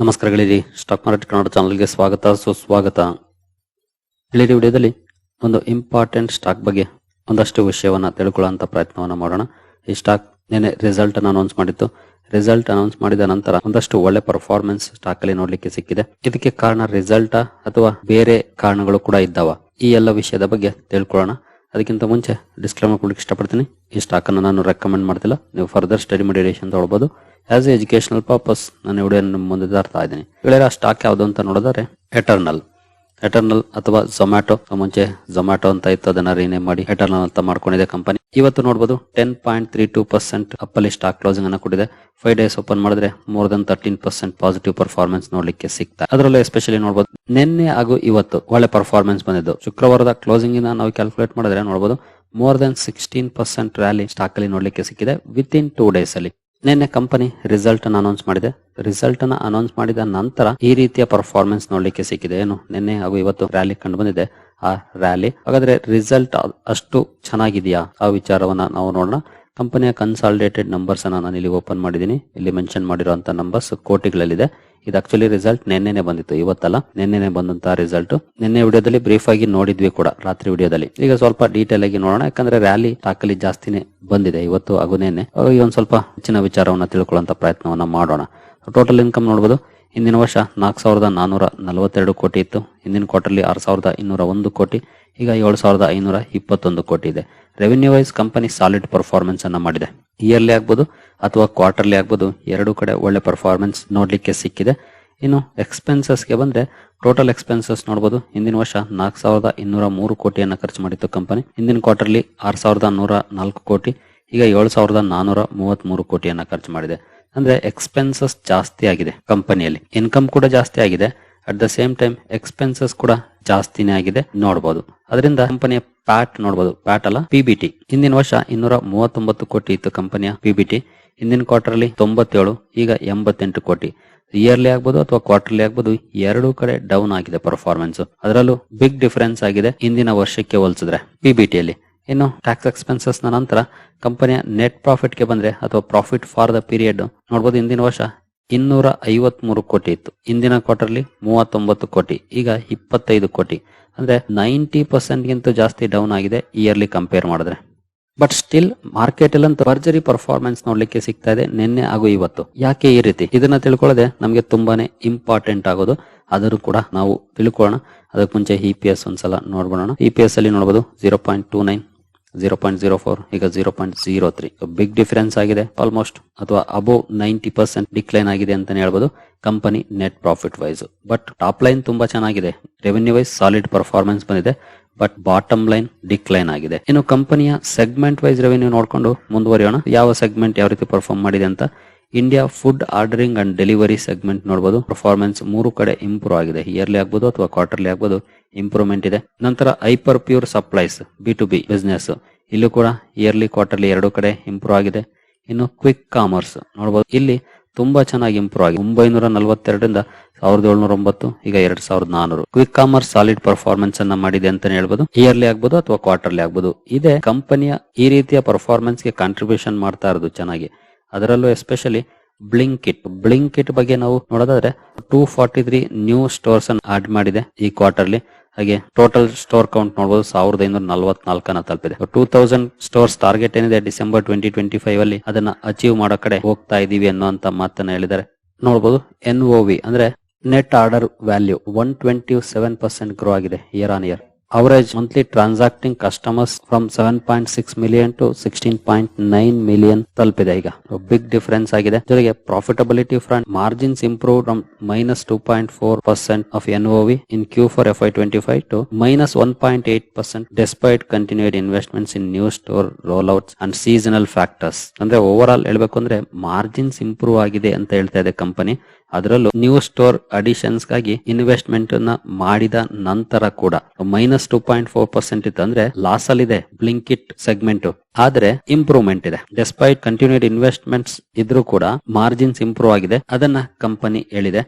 ನಮಸ್ಕಾರ ಗೆಳೆಯರಿ stock market Kannada ಚಾನಲ್ಗೆ ಸ್ವಾಗತ, ಸುಸ್ವಾಗತ. ಗೆಳೆಯರಿ ವಿಡಿಯೋದಲ್ಲಿ ಒಂದು ಇಂಪಾರ್ಟೆಂಟ್ ಸ್ಟಾಕ್ ಬಗ್ಗೆ ಒಂದಷ್ಟು ವಿಷಯವನ್ನು ತಿಳ್ಕೊಳ್ಳುವಂಥ ಪ್ರಯತ್ನವನ್ನು ಮಾಡೋಣ. ಈ ಸ್ಟಾಕ್ ನಿನ್ನೆ ರಿಸಲ್ಟ್ ಅನ್ನು ಅನೌನ್ಸ್ ಮಾಡಿತ್ತು. ರಿಸಲ್ಟ್ ಅನೌನ್ಸ್ ಮಾಡಿದ ನಂತರ ಒಂದಷ್ಟು ಒಳ್ಳೆ ಪರ್ಫಾರ್ಮೆನ್ಸ್ ಸ್ಟಾಕ್ ಅಲ್ಲಿ ನೋಡ್ಲಿಕ್ಕೆ ಸಿಕ್ಕಿದೆ. ಇದಕ್ಕೆ ಕಾರಣ ರಿಸಲ್ಟ್ ಅಥವಾ ಬೇರೆ ಕಾರಣಗಳು ಕೂಡ ಇದ್ದಾವ. ಈ ಎಲ್ಲ ವಿಷಯದ ಬಗ್ಗೆ ತಿಳ್ಕೊಳ್ಳೋಣ. ಅದಕ್ಕಿಂತ ಮುಂಚೆ ಡಿಸ್ಕ್ಲೇಮರ್ ಕೊಡ್ಲಿಕ್ಕೆ ಇಷ್ಟಪಡ್ತೀನಿ. ಈ ಸ್ಟಾಕ್ ಅನ್ನು ನಾನು ರೆಕಮೆಂಡ್ ಮಾಡ್ತಿಲ್ಲ. ನೀವು ಫರ್ದರ್ ಸ್ಟಡಿ ಮಾಡಿ ಅಂತ ತಗೊಳ್ಬಹುದು ಆಸ್ ಎ ಎಜುಕೇಶನಲ್ ಪರ್ಪಸ್ ನಾನು ವಿಡಿಯೋ ಮುಂದೆ ತರ್ತಾ ಇದ್ದೀನಿ. ಗೆಳೆಯರ ಸ್ಟಾಕ್ ಯಾವುದು ಅಂತ ನೋಡಿದ್ರೆ ಎಟರ್ನಲ್ ಎಟರ್ನಲ್ ಅಥವಾ ಝೊಮ್ಯಾಟೊ ಮುಂಚೆ ಝೊಮ್ಯಾಟೊ ಅಂತ ಇತ್ತು, ಅದನ್ನ ರೀನೇಮ್ ಮಾಡಿ ಎಟರ್ನಲ್ ಅಂತ ಮಾಡ್ಕೊಂಡಿದೆ ಕಂಪನಿ ಇವತ್ತು ನೋಡಬಹುದು ten point three two percent ಅಪ್ಪಲ್ಲಿ stock closing ಅನ್ನು ಕೊಟ್ಟಿದೆ. ಫೈವ್ ಡೇಸ್ ಓಪನ್ ಮಾಡಿದ್ರೆ more than thirteen percent positive performance ನೋಡ್ಲಿಕ್ಕೆ ಸಿಗ್ತಾ. ಅದರಲ್ಲೂ ಎಸ್ಪೆಷಲಿ ನೋಡಬಹುದು ನಿನ್ನೆ ಹಾಗೂ ಇವತ್ತು ಒಳ್ಳೆ ಪರ್ಫಾರ್ಮೆನ್ಸ್ ಬಂದಿದ್ದು. ಶುಕ್ರವಾರದ ಕ್ಲೋಸಿಂಗ್ ಇಂದ ನಾವು ಕ್ಯಾಲ್ಕುಲೇಟ್ ಮಾಡಿದ್ರೆ ನೋಡಬಹುದು more than sixteen percent rally stock ಅಲ್ಲಿ ನೋಡ್ಲಿಕ್ಕೆ ಸಿಕ್ಕಿದೆ ವಿತ್ ಇನ್ ಟೂ ಡೇಸ್ ಅಲ್ಲಿ. ನಿನ್ನೆ ಕಂಪನಿ ರಿಸಲ್ಟ್ ಅನ್ನು ಅನೌನ್ಸ್ ಮಾಡಿದೆ. ರಿಸಲ್ಟ್ ಅನ್ನ ಅನೌನ್ಸ್ ಮಾಡಿದ ನಂತರ ಈ ರೀತಿಯ ಪರ್ಫಾರ್ಮೆನ್ಸ್ ನೋಡ್ಲಿಕ್ಕೆ ಸಿಕ್ಕಿದೆ. ಏನು? ನಿನ್ನೆ ಹಾಗೂ ಇವತ್ತು ರ್ಯಾಲಿ ಕಂಡು ಬಂದಿದೆ. ಆ ರ್ಯಾಲಿ ಹಾಗಾದ್ರೆ ರಿಸಲ್ಟ್ ಅಷ್ಟು ಚೆನ್ನಾಗಿದೆಯಾ? ಆ ವಿಚಾರವನ್ನ ನಾವು ನೋಡೋಣ. ಕಂಪನಿಯ ಕನ್ಸಾಲಿಡೇಟೆಡ್ ನಂಬರ್ಸ್ ಅನ್ನ ನಾನು ಇಲ್ಲಿ ಓಪನ್ ಮಾಡಿದ್ದೀನಿ. ಇಲ್ಲಿ ಮೆನ್ಷನ್ ಮಾಡಿರುವಂತ ನಂಬರ್ಸ್ ಕೋಟಿಗಳಲ್ಲಿದೆ. ಇದು ಆಕ್ಚುಲಿ ರಿಸಲ್ಟ್ ನಿನ್ನೆನೆ ಬಂದಿತ್ತು, ಇವತ್ತಲ್ಲ. ನಿನ್ನೆನೆ ಬಂದಂತಹ ರಿಸಲ್ಟ್ ನಿನ್ನೆ ವಿಡಿಯೋದಲ್ಲಿ ಬ್ರೀಫ್ ಆಗಿ ನೋಡಿದ್ವಿ ಕೂಡ, ರಾತ್ರಿ ವಿಡಿಯೋದಲ್ಲಿ. ಈಗ ಸ್ವಲ್ಪ ಡೀಟೇಲ್ ಆಗಿ ನೋಡೋಣ. ಯಾಕಂದ್ರೆ ರ್ಯಾಲಿ ಟಾಕಲಿ ಜಾಸ್ತಿನೇ ಬಂದಿದೆ, ಇವತ್ತು ಹಾಗೂ ನಿನ್ನೆ ಈ ಒಂದ್ ಸ್ವಲ್ಪ ಹೆಚ್ಚಿನ ವಿಚಾರವನ್ನ ತಿಳ್ಕೊಳ್ಳುವಂತ ಪ್ರಯತ್ನವನ್ನ ಮಾಡೋಣ. ಟೋಟಲ್ ಇನ್ಕಮ್ ನೋಡಬಹುದು ಹಿಂದಿನ ವರ್ಷ ನಾಲ್ಕು ಸಾವಿರದ ನಾನೂರ ನಲವತ್ತೆರಡು ಕೋಟಿ ಇತ್ತು. ಹಿಂದಿನ ಕ್ವಾರ್ಟರ್ಲಿ ಆರು ಸಾವಿರದ ಇನ್ನೂರ ಒಂದು ಕೋಟಿ, ಈಗ ಏಳು ಸಾವಿರದ ಐನೂರ ಇಪ್ಪತ್ತೊಂದು ಕೋಟಿ ಇದೆ. Revenue wise company solid performance ಅನ್ನ ಮಾಡಿದೆ. ಇಯರ್ಲಿ ಆಗ್ಬೋದು ಅಥವಾ ಕ್ವಾರ್ಟರ್ಲಿ ಆಗ್ಬೋದು, ಎರಡು ಕಡೆ ಒಳ್ಳೆ ಪರ್ಫಾರ್ಮೆನ್ಸ್ ನೋಡಲಿಕ್ಕೆ ಸಿಕ್ಕಿದೆ. ಇನ್ನು ಎಕ್ಸ್ಪೆನ್ಸಸ್ಗೆ ಬಂದ್ರೆ ಟೋಟಲ್ ಎಕ್ಸ್ಪೆನ್ಸಸ್ ನೋಡಬಹುದು ಹಿಂದಿನ ವರ್ಷ ನಾಲ್ಕು ಸಾವಿರದ ಇನ್ನೂರ ಮೂರು ಕೋಟಿಯನ್ನು ಖರ್ಚು ಮಾಡಿತ್ತು ಕಂಪನಿ ಹಿಂದಿನ ಕ್ವಾರ್ಟರ್ಲಿ ಆರು ಸಾವಿರದ ನೂರ ನಾಲ್ಕು ಕೋಟಿ, ಈಗ ಏಳು ಸಾವಿರದ ನಾನೂರ ಮೂವತ್ತ್ ಮೂರು ಕೋಟಿಯನ್ನ ಖರ್ಚು ಮಾಡಿದೆ. ಅಂದ್ರೆ ಎಕ್ಸ್ಪೆನ್ಸಸ್ ಜಾಸ್ತಿ ಆಗಿದೆ ಕಂಪನಿಯಲ್ಲಿ ಇನ್ಕಮ್ ಕೂಡ ಜಾಸ್ತಿ ಆಗಿದೆ. At the same time expenses ಕೂಡ ಜಾಸ್ತಿನೇ ಆಗಿದೆ ನೋಡಬಹುದು ಅದರಿಂದ ಕಂಪನಿಯ ಪ್ಯಾಟ್ ನೋಡಬಹುದು ಪ್ಯಾಟ್ ಅಲ್ಲ ಪಿಬಿಟಿ ಹಿಂದಿನ ವರ್ಷ ಇನ್ನೂರ ಮೂವತ್ತೊಂಬತ್ತು ಕೋಟಿ ಇತ್ತು ಕಂಪನಿಯ ಪಿಬಿಟಿ ಹಿಂದಿನ ಕ್ವಾರ್ಟರ್ ಅಲ್ಲಿ ತೊಂಬತ್ತೇಳು, ಈಗ ಎಂಬತ್ತೆಂಟು ಕೋಟಿ. ಇಯರ್ಲಿ ಆಗ್ಬೋದು ಅಥವಾ ಕ್ವಾರ್ಟರ್ಲಿ ಆಗ್ಬೋದು, ಎರಡು ಕಡೆ ಡೌನ್ ಆಗಿದೆ ಪರ್ಫಾರ್ಮೆನ್ಸ್ ಅದರಲ್ಲೂ ಬಿಗ್ ಡಿಫರೆನ್ಸ್ ಆಗಿದೆ ಹಿಂದಿನ ವರ್ಷಕ್ಕೆ ಹೋಲಿಸಿದ್ರೆ ಪಿಬಿಟಿಯಲ್ಲಿ ಇನ್ನು ಟ್ಯಾಕ್ಸ್ ಎಕ್ಸ್ಪೆನ್ಸಸ್ ನಂತರ ಕಂಪನಿಯ ನೆಟ್ ಪ್ರಾಫಿಟ್ಗೆ ಬಂದ್ರೆ ಅಥವಾ ಪ್ರಾಫಿಟ್ ಫಾರ್ ದ ಪೀರಿಯಡ್ ನೋಡಬಹುದು ಹಿಂದಿನ ವರ್ಷ ಇನ್ನೂರ ಐವತ್ ಮೂರು ಕೋಟಿ ಇತ್ತು. ಇಂದಿನ ಕ್ವಾರ್ಟರ್ಲಿ ಮೂವತ್ತೊಂಬತ್ತು ಕೋಟಿ, ಈಗ ಇಪ್ಪತ್ತೈದು ಕೋಟಿ. ಅಂದ್ರೆ ನೈಂಟಿ ಪರ್ಸೆಂಟ್ ಗಿಂತ ಜಾಸ್ತಿ ಡೌನ್ ಆಗಿದೆ ಇಯರ್ಲಿ ಕಂಪೇರ್ ಮಾಡಿದ್ರೆ. ಬಟ್ ಸ್ಟಿಲ್ ಮಾರ್ಕೆಟ್ ಅಲ್ಲಿ ಭರ್ಜರಿ ಪರ್ಫಾರ್ಮೆನ್ಸ್ ನೋಡ್ಲಿಕ್ಕೆ ಸಿಗ್ತಾ ಇದೆ ನಿನ್ನೆ ಹಾಗೂ ಇವತ್ತು. ಯಾಕೆ ಈ ರೀತಿ? ಇದನ್ನ ತಿಳ್ಕೊಳ್ಳದೆ ನಮಗೆ ತುಂಬಾನೇ ಇಂಪಾರ್ಟೆಂಟ್ ಆಗೋದು. ಆದರೂ ಕೂಡ ನಾವು ತಿಳ್ಕೊಳ್ಳೋಣ. ಅದಕ್ಕೆ ಮುಂಚೆ ಇ ಪಿ ಎಸ್ ಒಂದ್ಸಲ ನೋಡ್ಬೋಣ ಇ ಪಿ ಎಸ್ ಅಲ್ಲಿ ನೋಡಬಹುದು zero point two nine zero point zero four ಈಗ zero point zero three big difference ಆಗಿದೆ ಆಲ್ಮೋಸ್ಟ್ ಅಥವಾ ಅಬೋವ್ ನೈಂಟಿ ಪರ್ಸೆಂಟ್ ಡಿಕ್ಲೈನ್ ಆಗಿದೆ ಅಂತಾನೆ ಹೇಳ್ಬೋದು company net profit wise but top line ತುಂಬಾ ಚೆನ್ನಾಗಿದೆ. ರೆವೆನ್ಯೂ ವೈಸ್ ಸಾಲಿಡ್ ಪರ್ಫಾರ್ಮೆನ್ಸ್ ಬಂದಿದೆ. ಬಟ್ ಬಾಟಮ್ ಲೈನ್ ಡಿಕ್ಲೈನ್ ಆಗಿದೆ. ಇನ್ನು ಕಂಪನಿಯ ಸೆಗ್ಮೆಂಟ್ ವೈಸ್ ರೆವೆನ್ಯೂ ನೋಡ್ಕೊಂಡು ಮುಂದುವರಿಯೋಣ. ಯಾವ ಸೆಗ್ಮೆಂಟ್ ಯಾವ ರೀತಿ ಪರ್ಫಾರ್ಮ್ ಮಾಡಿದೆ ಅಂತ India food ordering and delivery segment ನೋಡಬಹುದು ಪರ್ಫಾರ್ಮೆನ್ಸ್ ಮೂರು ಕಡೆ ಇಂಪ್ರೂವ್ ಆಗಿದೆ. ಇಯರ್ಲಿ ಆಗ್ಬೋದು ಅಥವಾ ಕ್ವಾರ್ಟರ್ಲಿ ಆಗ್ಬೋದು. ಇಂಪ್ರೂವ್ಮೆಂಟ್ ಇದೆ. ನಂತರ hyper pure supplies B to B business ಇಲ್ಲೂ ಕೂಡ ಇಯರ್ಲಿ ಕ್ವಾರ್ಟರ್ಲಿ ಎರಡು ಕಡೆ ಇಂಪ್ರೂವ್ ಆಗಿದೆ. ಇನ್ನು ಕ್ವಿಕ್ ಕಾಮರ್ಸ್ ನೋಡಬಹುದು ಇಲ್ಲಿ ತುಂಬಾ ಚೆನ್ನಾಗಿ ಇಂಪ್ರೂವ್ ಆಗಿದೆ. ಒಂಬೈನೂರ ನಲವತ್ತೆರಡರಿಂದ ಸಾವಿರದ ಏಳ್ನೂರ ಒಂಬತ್ತು ಈಗ ಎರಡ್ ಸಾವಿರದ ನಾನೂರು. ಕ್ವಿಕ್ ಕಾಮರ್ಸ್ ಸಾಲಿಡ್ ಪರ್ಫಾರ್ಮೆನ್ಸ್ ಅನ್ನ ಮಾಡಿದೆ ಅಂತಾನೆ ಹೇಳ್ಬೋದು. ಇಯರ್ಲಿ ಆಗ್ಬೋದು ಅಥವಾ ಕ್ವಾರ್ಟರ್ಲಿ ಆಗ್ಬೋದು. ಇದೆ ಕಂಪನಿಯ ಈ ರೀತಿಯ ಪರ್ಫಾರ್ಮೆನ್ಸ್ಗೆ ಕಾಂಟ್ರಿಬ್ಯೂಷನ್ ಮಾಡ್ತಾ ಇರೋದು ಚೆನ್ನಾಗಿ. ಅದರಲ್ಲೂ ಎಸ್ಪೆಷಲಿ ಬ್ಲಿಂಕಿಟ್ ಬ್ಲಿಂಕಿಟ್ ಬಗ್ಗೆ ನಾವು ನೋಡೋದಾದ್ರೆ two forty three new stores ಅನ್ನು ಆಡ್ ಮಾಡಿದೆ ಈ ಕ್ವಾರ್ಟರ್ಲಿ ಹಾಗೆ ಟೋಟಲ್ ಸ್ಟೋರ್ ಕೌಂಟ್ ನೋಡಬಹುದು ಸಾವಿರದ ಐನೂರ ನಲವತ್ನಾಲ್ಕನ ತಲುಪಿದೆ. ಟೂ ತೌಸಂಡ್ ಸ್ಟೋರ್ಸ್ ಟಾರ್ಗೆಟ್ ಏನಿದೆ ಡಿಸೆಂಬರ್ ಟ್ವೆಂಟಿ ಟ್ವೆಂಟಿ ಫೈವ್ ಅಲ್ಲಿ ಅದನ್ನ ಅಚೀವ್ ಮಾಡೋ ಕಡೆ ಹೋಗ್ತಾ ಇದೀವಿ ಅನ್ನುವಂತ ಮಾತನ್ನ ಹೇಳಿದ್ದಾರೆ. ನೋಡಬಹುದು ಎನ್ ಒ ವಿ ಅಂದ್ರೆ net order value one twenty seven percent grow ಆಗಿದೆ year on year average monthly from seven point six million to sixteen point nine million ತಲುಪಿದೆ. ಈಗ ಬಿಗ್ ಡಿಫರೆನ್ಸ್ ಆಗಿದೆ. ಜೊತೆಗೆ profitability front margins improve from minus two point four percent of N V in Q four F Y twenty five to minus one point eight percent despite continued investments in new store roll outs and seasonal factors ಅಂದ್ರೆ overall ಹೇಳ್ಬೇಕು ಅಂದ್ರೆ margins improve ಆಗಿದೆ ಅಂತ ಹೇಳ್ತಾ ಇದೆ company ಅದರಲ್ಲೂ new store ಅಡಿಷನ್ಸ್ಗಾಗಿ ಇನ್ವೆಸ್ಟ್ಮೆಂಟ್ನ ಮಾಡಿದ ನಂತರ ಕೂಡ minus two point four percent ಇತ್ತು ಅಂದ್ರೆ ಲಾಸ್ ಅಲ್ಲಿ ಇದೆ ಬ್ಲಿಂಕಿಟ್ ಸೆಗ್ಮೆಂಟ್ ಆದ್ರೆ ಇಂಪ್ರೂವ್ಮೆಂಟ್ ಇದೆ. ಡೆಸ್ಪೈಟ್ ಕಂಟಿನ್ಯೂಡ್ ಇನ್ವೆಸ್ಟ್ಮೆಂಟ್ಸ್ ಇದ್ರೂ ಕೂಡ ಮಾರ್ಜಿನ್ಸ್ ಇಂಪ್ರೂವ್ ಆಗಿದೆ. ಅದನ್ನ ಕಂಪನಿ ಹೇಳಿದೆ.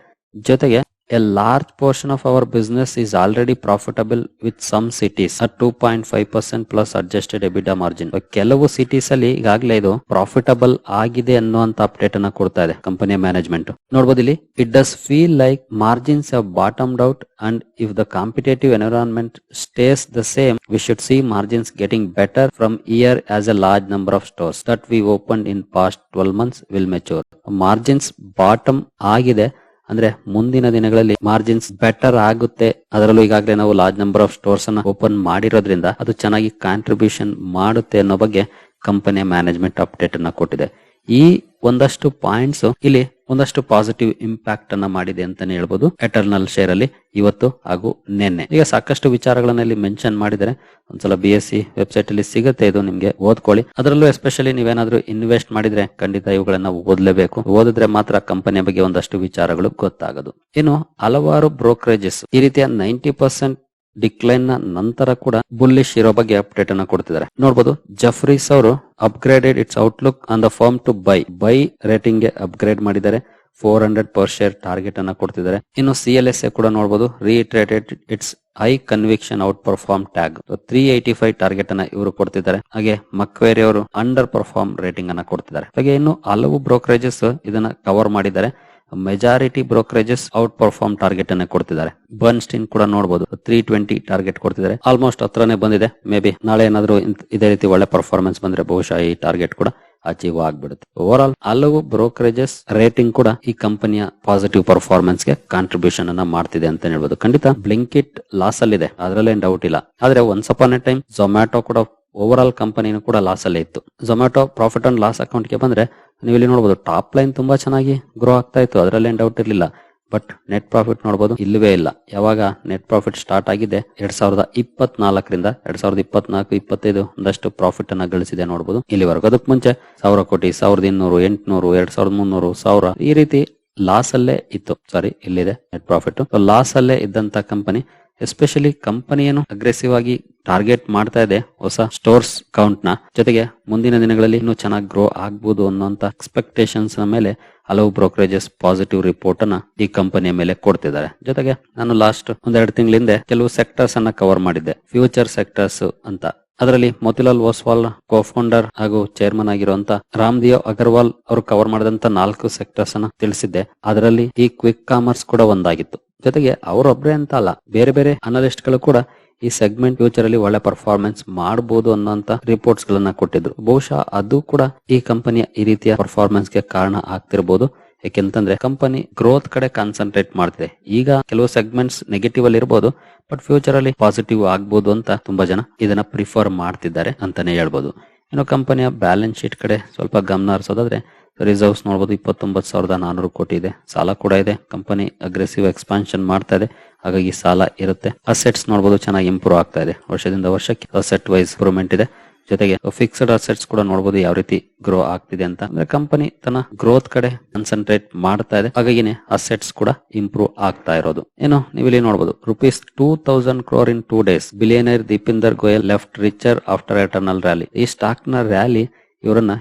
ಜೊತೆಗೆ a large portion of our business is already profitable with some cities. At two point five percent plus adjusted EBITDA margin ಕೆಲವು ಸಿಟೀಸ್ ಅಲ್ಲಿ ಈಗಾಗಲೇ ಇದು ಪ್ರಾಫಿಟಬಲ್ ಆಗಿದೆ ಅನ್ನುವಂತ ಅಪ್ಡೇಟ್ ಅನ್ನ ಕೊಡ್ತಾ ಇದೆ ಕಂಪನಿಯ ಮ್ಯಾನೇಜ್ಮೆಂಟ್ ನೋಡಬಹುದು ಇಲ್ಲಿ it does feel like margins have bottomed out and if the competitive environment stays the same we should see margins getting better from year as a large number of stores that we open in past twelve months will mature margins bottom ಆಗಿದೆ ಅಂದ್ರೆ ಮುಂದಿನ ದಿನಗಳಲ್ಲಿ margins better ಆಗುತ್ತೆ. ಅದರಲ್ಲೂ ಈಗಾಗಲೇ ನಾವು large number of stores ಅನ್ನ open ಮಾಡಿರೋದ್ರಿಂದ ಅದು ಚೆನ್ನಾಗಿ ಕಾಂಟ್ರಿಬ್ಯೂಷನ್ ಮಾಡುತ್ತೆ ಅನ್ನೋ ಬಗ್ಗೆ ಕಂಪನಿಯ ಮ್ಯಾನೇಜ್ಮೆಂಟ್ ಅಪ್ಡೇಟ್ ಅನ್ನ ಕೊಟ್ಟಿದೆ. ಈ ಒಂದಷ್ಟು ಪಾಯಿಂಟ್ಸ್ ಇಲ್ಲಿ ಒಂದಷ್ಟು ಪಾಸಿಟಿವ್ ಇಂಪ್ಯಾಕ್ಟ್ ಅನ್ನ ಮಾಡಿದೆ ಅಂತಾನೆ ಹೇಳ್ಬೋದು. ಎಟರ್ನಲ್ ಶೇರ್ ಅಲ್ಲಿ ಇವತ್ತು ಹಾಗೂ ನಿನ್ನೆ. ಈಗ ಸಾಕಷ್ಟು ವಿಚಾರಗಳನ್ನ ಇಲ್ಲಿ ಮೆನ್ಷನ್ ಮಾಡಿದರೆ ಒಂದ್ಸಲ ಬಿ ಎಸ್ ಸಿ ವೆಬ್ಸೈಟ್ ಅಲ್ಲಿ ಸಿಗುತ್ತೆ ಇದು ನಿಮ್ಗೆ ಓದ್ಕೊಳ್ಳಿ. ಅದರಲ್ಲೂ ಎಸ್ಪೆಷಲಿ ನೀವೇನಾದ್ರೂ ಇನ್ವೆಸ್ಟ್ ಮಾಡಿದ್ರೆ ಖಂಡಿತ ಇವುಗಳನ್ನ ಓದಲೇಬೇಕು. ಓದಿದ್ರೆ ಮಾತ್ರ ಕಂಪನಿಯ ಬಗ್ಗೆ ಒಂದಷ್ಟು ವಿಚಾರಗಳು ಗೊತ್ತಾಗದು. ಇನ್ನು ಹಲವಾರು ಬ್ರೋಕರೇಜಸ್ ಈ ರೀತಿಯ ನೈಂಟಿ ಪರ್ಸೆಂಟ್ ಡಿಕ್ಲೈನ್ನ ನಂತರ ಕೂಡ ಬುಲ್ಲಿಶ್ ಇರೋ ಬಗ್ಗೆ ಅಪ್ಡೇಟ್ ಅನ್ನ ಕೊಡ್ತಿದ್ದಾರೆ. ನೋಡಬಹುದು ಜಫ್ರೀಸ್ ಅವರು upgraded its outlook on the firm to buy buy ರೇಟಿಂಗ್ಗೆ upgrade ಮಾಡಿದ್ದಾರೆ. Four hundred per share target ಅನ್ನ ಕೊಡ್ತಿದ್ದಾರೆ. ಇನ್ನು ಸಿ ಎಲ್ ಎಸ್ ಕೂಡ ನೋಡಬಹುದು reiterated its high conviction outperform tag three eighty five target ಅನ್ನ ಇವರು ಕೊಡ್ತಿದ್ದಾರೆ. ಹಾಗೆ ಮಕ್ವೇರಿ ಅವರು ಅಂಡರ್ ಪರ್ಫಾರ್ಮ್ ರೇಟಿಂಗ್ ಅನ್ನ ಕೊಡ್ತಿದ್ದಾರೆ. ಹಾಗೆ ಇನ್ನು ಹಲವು ಬ್ರೋಕರೇಜಸ್ ಇದನ್ನ ಕವರ್ ಮಾಡಿದ್ದಾರೆ. Majority brokerages outperform target ಅನ್ನ ಕೊಡ್ತಿದ್ದಾರೆ. ಬರ್ನ್ಸ್ಟೀನ್ ಕೂಡ ನೋಡಬಹುದು ತ್ರೀ ಟ್ವೆಂಟಿ ಟಾರ್ಗೆಟ್ ಕೊಡ್ತಿದ್ದಾರೆ. ಆಲ್ಮೋಸ್ಟ್ ಹತ್ರನೇ ಬಂದಿದೆ ಮೇ ಬಿ ನಾಳೆ ಏನಾದ್ರು ಇದೇ ರೀತಿ ಒಳ್ಳೆ ಪರ್ಫಾರ್ಮೆನ್ಸ್ ಬಂದ್ರೆ ಬಹುಶಃ ಈ ಟಾರ್ಗೆಟ್ ಕೂಡ ಅಚೀವ್ ಆಗ್ಬಿಡುತ್ತೆ. ಓವರ್ ಆಲ್ ಹಲವು ಬ್ರೋಕರೇಜಸ್ ರೇಟಿಂಗ್ ಕೂಡ ಈ ಕಂಪನಿಯ ಪಾಸಿಟಿವ್ ಪರ್ಫಾರ್ಮೆನ್ಸ್ಗೆ ಕಾಂಟ್ರಿಬ್ಯೂಷನ್ ಅನ್ನ ಮಾಡ್ತಿದೆ ಅಂತ ಹೇಳ್ಬೋದು. ಖಂಡಿತ ಬ್ಲಿಂಕಿಟ್ ಲಾಸ್ ಅಲ್ಲಿ ಇದೆ ಅದರಲ್ಲೇನ್ ಡೌಟ್ ಇಲ್ಲ. ಆದ್ರೆ once upon a time Zomato ಕೂಡ ಓವರ್ ಆಲ್ ಕಂಪನಿನೂ ಕೂಡ ಲಾಸ್ ಅಲ್ಲೇ ಇತ್ತು. ಝೊಮ್ಯಾಟೊ ಪ್ರಾಫಿಟ್ ಅಂಡ್ ಲಾಸ್ ಅಕೌಂಟ್ಗೆ ಬಂದ್ರೆ ನೀವು ಇಲ್ಲಿ ನೋಡಬಹುದು ಟಾಪ್ ಲೈನ್ ತುಂಬಾ ಚೆನ್ನಾಗಿ ಗ್ರೋ ಆಗ್ತಾ ಇತ್ತು. ಅದರಲ್ಲೇನ್ ಡೌಟ್ ಇರಲಿಲ್ಲ. ಬಟ್ ನೆಟ್ ಪ್ರಾಫಿಟ್ ನೋಡಬಹುದು ಇಲ್ಲವೇ ಇಲ್ಲ. ಯಾವಾಗ ನೆಟ್ ಪ್ರಾಫಿಟ್ ಸ್ಟಾರ್ಟ್ ಆಗಿದೆ? ಎರಡ್ ಸಾವಿರದ ಇಪ್ಪತ್ನಾಲ್ಕರಿಂದ ಎರಡ್ ಸಾವಿರದ ಇಪ್ಪತ್ನಾಲ್ಕು, ಇಪ್ಪತ್ತೈದು ಒಂದಷ್ಟು ಪ್ರಾಫಿಟ್ ಅನ್ನ ಗಳಿಸಿದೆ ನೋಡಬಹುದು ಇಲ್ಲಿವರೆಗೂ ಅದಕ್ಕೆ ಮುಂಚೆ ಸಾವಿರ ಕೋಟಿ, ಸಾವಿರದ ಇನ್ನೂರು, ಎಂಟುನೂರು, ಎರಡ್ ಸಾವಿರದ ಮುನ್ನೂರು, ಸಾವಿರ ಈ ರೀತಿ ಲಾಸ್ ಅಲ್ಲೇ ಇತ್ತು. ಸಾರಿ ಇಲ್ಲಿದೆ ನೆಟ್ ಪ್ರಾಫಿಟ್ ಲಾಸ್ ಅಲ್ಲೇ ಇದ್ದಂತ ಕಂಪನಿ ಎಸ್ಪೆಷಲಿ ಕಂಪನಿಯನ್ನು ಅಗ್ರೆಸಿವ್ ಆಗಿ ಟಾರ್ಗೆಟ್ ಮಾಡ್ತಾ ಇದೆ ಹೊಸ ಸ್ಟೋರ್ಸ್ ಕೌಂಟ್ನ. ಜೊತೆಗೆ ಮುಂದಿನ ದಿನಗಳಲ್ಲಿ ಇನ್ನೂ ಚೆನ್ನಾಗಿ ಗ್ರೋ ಆಗ್ಬಹುದು ಅನ್ನೋಂತ ಎಕ್ಸ್ಪೆಕ್ಟೇಷನ್ಸ್ನ ಮೇಲೆ ಹಲವು ಬ್ರೋಕರೇಜಸ್ ಪಾಸಿಟಿವ್ ರಿಪೋರ್ಟ್ ಅನ್ನ ಈ ಕಂಪನಿಯ ಮೇಲೆ ಕೊಡ್ತಿದ್ದಾರೆ. ಜೊತೆಗೆ ನಾನು ಲಾಸ್ಟ್ ಒಂದೆರಡು ತಿಂಗಳ ಹಿಂದೆ ಕೆಲವು ಸೆಕ್ಟರ್ಸ್ ಅನ್ನ ಕವರ್ ಮಾಡಿದ್ದೆ. ಫ್ಯೂಚರ್ ಸೆಕ್ಟರ್ಸ್ ಅಂತ. ಅದರಲ್ಲಿ ಮೋತಿಲಾಲ್ ಓಸ್ವಾಲ್ ಕೋಫೌಂಡರ್ ಹಾಗೂ ಚೇರ್ಮನ್ ಆಗಿರುವಂತ ರಾಮ್ದಿಯೋ ಅಗರ್ವಾಲ್ ಅವರು ಕವರ್ ಮಾಡಿದಂತ ನಾಲ್ಕು ಸೆಕ್ಟರ್ಸ್ ಅನ್ನ ತಿಳಿಸಿದ್ದೆ. ಅದರಲ್ಲಿ ಈ ಕ್ವಿಕ್ ಕಾಮರ್ಸ್ ಕೂಡ ಒಂದಾಗಿತ್ತು. ಜೊತೆಗೆ ಅವರೊಬ್ಬರೇ ಅಂತ ಅಲ್ಲ, ಬೇರೆ ಬೇರೆ ಅನಲಿಸ್ಟ್ಗಳು ಕೂಡ ಈ ಸೆಗ್ಮೆಂಟ್ ಫ್ಯೂಚರ್ ಅಲ್ಲಿ ಒಳ್ಳೆ ಪರ್ಫಾರ್ಮೆನ್ಸ್ ಮಾಡಬಹುದು ಅನ್ನೋಂತ ರಿಪೋರ್ಟ್ಸ್ ಗಳನ್ನ ಕೊಟ್ಟಿದ್ರು. ಬಹುಶಃ ಅದು ಕೂಡ ಈ ಕಂಪನಿಯ ಈ ರೀತಿಯ ಪರ್ಫಾರ್ಮೆನ್ಸ್ಗೆ ಕಾರಣ ಆಗ್ತಿರಬಹುದು ಯಾಕೆಂತಂದ್ರೆ ಕಂಪನಿ ಗ್ರೋತ್ ಕಡೆ ಕಾನ್ಸಂಟ್ರೇಟ್ ಮಾಡ್ತಿದೆ. ಈಗ ಕೆಲವು ಸೆಗ್ಮೆಂಟ್ಸ್ ನೆಗೆಟಿವ್ ಅಲ್ಲಿ ಇರಬಹುದು ಬಟ್ ಫ್ಯೂಚರ್ ಅಲ್ಲಿ ಪಾಸಿಟಿವ್ ಆಗ್ಬೋದು ಅಂತ ತುಂಬಾ ಜನ ಇದನ್ನ ಪ್ರಿಫರ್ ಮಾಡ್ತಿದ್ದಾರೆ ಅಂತಾನೆ ಹೇಳ್ಬೋದು. ಇನ್ನು ಕಂಪನಿಯ ಬ್ಯಾಲೆನ್ಸ್ ಶೀಟ್ ಕಡೆ ಸ್ವಲ್ಪ ಗಮನ ಹರಿಸೋದಾದ್ರೆ ರಿಸರ್ವ್ಸ್ ನೋಡಬಹುದು ಇಪ್ಪತ್ತೊಂಬತ್ತು ಸಾವಿರದ ನಾನೂರು ಕೋಟಿ ಇದೆ. ಸಾಲ ಕೂಡ ಇದೆ. ಕಂಪನಿ ಅಗ್ರೆಸಿವ್ ಎಕ್ಸ್ಪಾನ್ಷನ್ ಮಾಡ್ತಾ ಇದೆ. ಹಾಗಾಗಿ ಸಾಲ ಇರುತ್ತೆ. ಅಸೆಟ್ಸ್ ನೋಡಬಹುದು ಚೆನ್ನಾಗಿ ಇಂಪ್ರೂವ್ ಆಗ್ತಾ ಇದೆ. ವರ್ಷದಿಂದ ವರ್ಷಕ್ಕೆ ಅಸೆಟ್ ವೈಸ್ ಇಂಪ್ರೂವ್ಮೆಂಟ್ ಇದೆ. ಜೊತೆಗೆ ಫಿಕ್ಸ್ಡ್ ಅಸೆಟ್ಸ್ ಕೂಡ ನೋಡಬಹುದು ಯಾವ ರೀತಿ ಗ್ರೋ ಆಗ್ತಿದೆ ಅಂತ. ಅಂದ್ರೆ ಕಂಪನಿ ತನ್ನ ಗ್ರೋತ್ ಕಡೆ ಕಾನ್ಸಂಟ್ರೇಟ್ ಮಾಡ್ತಾ ಇದೆ. ಹಾಗಾಗಿನೇ ಅಸೆಟ್ಸ್ ಕೂಡ ಇಂಪ್ರೂವ್ ಆಗ್ತಾ ಇರೋದು. ಏನು ನೀವು ಇಲ್ಲಿ ನೋಡಬಹುದು rupees two thousand crore in two days billionaire Deepinder Goyal left richer after Eternal rally ಈ ಸ್ಟಾಕ್ನ ರ್ಯಾಲಿ ಇವರನ್ನ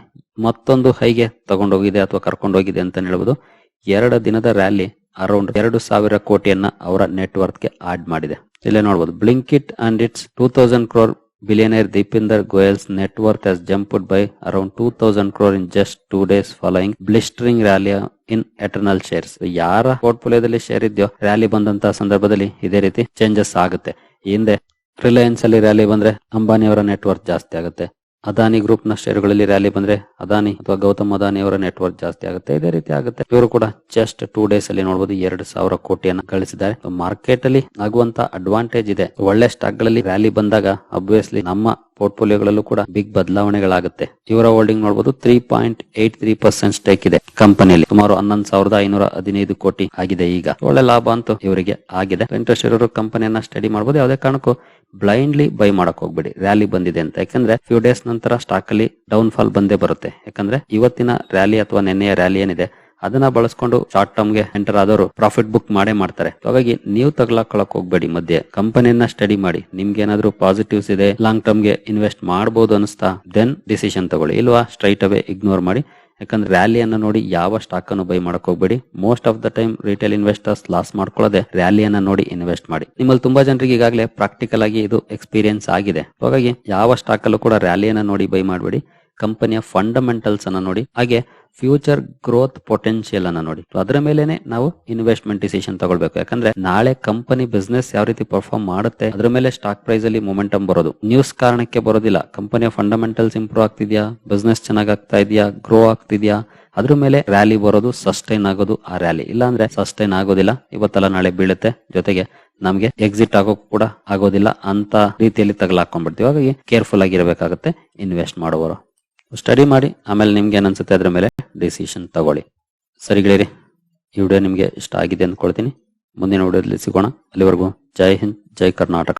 ಮತ್ತೊಂದು ಹೈಗೆ ತಗೊಂಡೋಗಿದೆ ಅಥವಾ ಕರ್ಕೊಂಡೋಗಿದೆ ಅಂತ ಹೇಳ್ಬೋದು. ಎರಡು ದಿನದ ರ್ಯಾಲಿ ಅರೌಂಡ್ ಎರಡು ಸಾವಿರ ಕೋಟಿಯನ್ನ ಅವರ ನೆಟ್ವರ್ಕ್ಗೆ ಆಡ್ ಮಾಡಿದೆ. ಇಲ್ಲೇ ನೋಡಬಹುದು Blinkit and its two thousand crore billionaire Deepinder Goyal's net worth has jumped by around two thousand crore in just two days following blistering rally in Eternal shares ಯಾರ ಪೋರ್ಟ್ಫೋಲಿಯೋದಲ್ಲಿ share ಇದೆಯೋ ರ್ಯಾಲಿ ಬಂದಂತ ಸಂದರ್ಭದಲ್ಲಿ ಇದೇ ರೀತಿ ಚೇಂಜಸ್ ಆಗುತ್ತೆ. ಹಿಂದೆ ರಿಲಯನ್ಸ್ ಅಲ್ಲಿ ರ್ಯಾಲಿ ಬಂದ್ರೆ ಅಂಬಾನಿ ಅವರ ನೆಟ್ವರ್ಕ್ ಜಾಸ್ತಿ ಆಗುತ್ತೆ. ಅದಾನಿ ಗ್ರೂಪ್ನ ಶೇರುಗಳಲ್ಲಿ ರ್ಯಾಲಿ ಬಂದ್ರೆ ಅದಾನಿ ಅಥವಾ ಗೌತಮ್ ಅದಾನಿ ಅವರ ನೆಟ್ವರ್ಕ್ ಜಾಸ್ತಿ ಆಗುತ್ತೆ. ಇದೇ ರೀತಿ ಆಗುತ್ತೆ. ಇವರು ಕೂಡ ಜಸ್ಟ್ ಟೂ ಡೇಸ್ ಅಲ್ಲಿ ನೋಡಬಹುದು ಎರಡು ಸಾವಿರ ಕೋಟಿಯನ್ನ ಗಳಿಸಿದ್ದಾರೆ. ಮಾರ್ಕೆಟ್ ಅಲ್ಲಿ ಆಗುವಂತ ಅಡ್ವಾಂಟೇಜ್ ಇದೆ. ಒಳ್ಳೆ ಸ್ಟಾಕ್ಗಳಲ್ಲಿ ರ್ಯಾಲಿ ಬಂದಾಗ ಅಬ್ವಿಯಸ್ಲಿ ನಮ್ಮ ಪೋರ್ಟ್ಫೋಲಿಯೋಗಳಲ್ಲೂ ಕೂಡ ಬಿಗ್ ಬದಲಾವಣೆಗಳಾಗುತ್ತೆ. ಇವರ ಹೋಲ್ಡಿಂಗ್ ನೋಡಬಹುದು three point eight three percent stake ಇದೆ ಕಂಪನಿಯಲ್ಲಿ ಸುಮಾರು ಹನ್ನೊಂದು ಸಾವಿರದ ಐನೂರ ಹದಿನೈದು ಕೋಟಿ ಆಗಿದೆ ಈಗ. ಒಳ್ಳೆ ಲಾಭ ಅಂತೂ ಇವರಿಗೆ ಆಗಿದೆ. ಇಂಟ್ರೆಸ್ಟ್ ಇರೋರು ಕಂಪನಿಯನ್ನ ಸ್ಟಡಿ ಮಾಡಬಹುದು ಯಾವುದೇ ಕಾರಣಕ್ಕೂ ಬ್ಲೈಂಡ್ಲಿ ಬೈ ಮಾಡಕ್ ಹೋಗ್ಬೇಡಿ. ರ್ಯಾಲಿ ಬಂದಿದೆ ಅಂತ. ಯಾಕಂದ್ರೆ ಫ್ಯೂ ಡೇಸ್ ನಂತರ ಸ್ಟಾಕ್ ಅಲ್ಲಿ ಡೌನ್ ಫಾಲ್ ಬಂದೇ ಬರುತ್ತೆ. ಯಾಕಂದ್ರೆ ಇವತ್ತಿನ ರ್ಯಾಲಿ ಅಥವಾ ನಿನ್ನೆಯ ರ್ಯಾಲಿ ಏನಿದೆ ಅದನ್ನ ಬಳಸ್ಕೊಂಡು ಶಾರ್ಟ್ ಟರ್ಮ್ಗೆ ಎಂಟರ್ ಆದವರು ಪ್ರಾಫಿಟ್ ಬುಕ್ ಮಾಡೇ ಮಾಡ್ತಾರೆ. ಹಾಗಾಗಿ ನೀವು ತಗ್ಲಾಕೊಳಕ್ ಹೋಗ್ಬೇಡಿ ಮಧ್ಯೆ. ಕಂಪನಿಯನ್ನ ಸ್ಟಡಿ ಮಾಡಿ. ನಿಮ್ಗೆ ಏನಾದ್ರು ಪಾಸಿಟಿವ್ಸ್ ಇದೆ ಲಾಂಗ್ ಟರ್ಮ್ಗೆ ಇನ್ವೆಸ್ಟ್ ಮಾಡಬಹುದು ಅನಿಸ್ತಾ ದೆನ್ ಡಿಸಿಷನ್ ತಗೊಳ್ಳಿ. ಇಲ್ವಾ ಸ್ಟ್ರೈಟ್ ಅವೇ ಇಗ್ನೋರ್ ಮಾಡಿ. ಯಾಕಂದ್ರೆ ರ್ಯಾಲಿಯನ್ನು ನೋಡಿ ಯಾವ ಸ್ಟಾಕ್ ಅನ್ನು ಬೈ ಮಾಡಕ್ ಹೋಗ್ಬೇಡಿ. Most of the time retail investors loss ಮಾಡ್ಕೊಳ್ಳದೆ ರ್ಯಾಲಿಯನ್ನು ನೋಡಿ ಇನ್ವೆಸ್ಟ್ ಮಾಡಿ. ನಿಮ್ಮಲ್ಲಿ ತುಂಬಾ ಜನರಿಗೆ ಈಗಾಗಲೇ ಪ್ರಾಕ್ಟಿಕಲ್ ಆಗಿ ಇದು ಎಕ್ಸ್ಪೀರಿಯನ್ಸ್ ಆಗಿದೆ. ಹಾಗಾಗಿ ಯಾವ ಸ್ಟಾಕ್ ಅಲ್ಲೂ ಕೂಡ ರ್ಯಾಲಿಯನ್ನು ನೋಡಿ ಬೈ ಮಾಡಬೇಡಿ. ಕಂಪನಿಯ ಫಂಡಮೆಂಟಲ್ಸ್ ಅನ್ನ ನೋಡಿ, ಹಾಗೆ ಫ್ಯೂಚರ್ ಗ್ರೋತ್ ಪೊಟೆನ್ಶಿಯಲ್ ಅನ್ನ ನೋಡಿ. ಅದರ ಮೇಲೆನೆ ನಾವು ಇನ್ವೆಸ್ಟ್ಮೆಂಟ್ ಡಿಸಿಷನ್ ತಗೊಳ್ಬೇಕು. ಯಾಕಂದ್ರೆ ನಾಳೆ ಕಂಪನಿ ಬಿಸ್ನೆಸ್ ಯಾವ ರೀತಿ ಪರ್ಫಾರ್ಮ್ ಮಾಡುತ್ತೆ, ಅದ್ರ ಮೇಲೆ ಸ್ಟಾಕ್ ಪ್ರೈಸ್ ಅಲ್ಲಿ ಮೊಮೆಂಟಮ್ ಬರೋದು. ನ್ಯೂಸ್ ಕಾರಣಕ್ಕೆ ಬರೋದಿಲ್ಲ. ಕಂಪನಿಯ ಫಂಡಮೆಂಟಲ್ಸ್ ಇಂಪ್ರೂವ್ ಆಗ್ತಿದ್ಯಾ? ಬಿಸ್ನೆಸ್ ಚೆನ್ನಾಗ್ ಆಗ್ತಾ ಇದೆಯಾ? ಗ್ರೋ ಆಗ್ತಿದ್ಯಾ? ಅದ್ರ ಮೇಲೆ ರ್ಯಾಲಿ ಬರೋದು ಸಸ್ಟೈನ್ ಆಗೋದು, ಆ ರ್ಯಾಲಿ ಇಲ್ಲಾಂದ್ರೆ ಸಸ್ಟೈನ್ ಆಗೋದಿಲ್ಲ. ಇವತ್ತೆಲ್ಲ ನಾಳೆ ಬೀಳುತ್ತೆ. ಜೊತೆಗೆ ನಮ್ಗೆ ಎಕ್ಸಿಟ್ ಆಗೋಕ್ ಕೂಡ ಆಗೋದಿಲ್ಲ ಅಂತ ರೀತಿಯಲ್ಲಿ ತಗಲಾಕೊಂಡ್ಬಿಡ್ತೀವಿ ಹಾಗಾಗಿ ಕೇರ್ಫುಲ್ ಆಗಿರಬೇಕಾಗುತ್ತೆ ಇನ್ವೆಸ್ಟ್ ಮಾಡುವವರು. ಸ್ಟಡಿ ಮಾಡಿ, ಆಮೇಲೆ ನಿಮ್ಗೆ ಏನ್ ಅನ್ಸುತ್ತೆ ಅದ್ರ ಮೇಲೆ ಡಿಸಿಷನ್ ತಗೊಳ್ಳಿ. ಸರಿ ಗೆಳೆಯರಿ, ಈ ವಿಡಿಯೋ ನಿಮ್ಗೆ ಇಷ್ಟ ಆಗಿದೆ ಅಂದ್ಕೊಳ್ತೀನಿ. ಮುಂದಿನ ವಿಡಿಯೋದಲ್ಲಿ ಸಿಗೋಣ. ಅಲ್ಲಿವರೆಗೂ ಜೈ ಹಿಂದ್, ಜೈ ಕರ್ನಾಟಕ.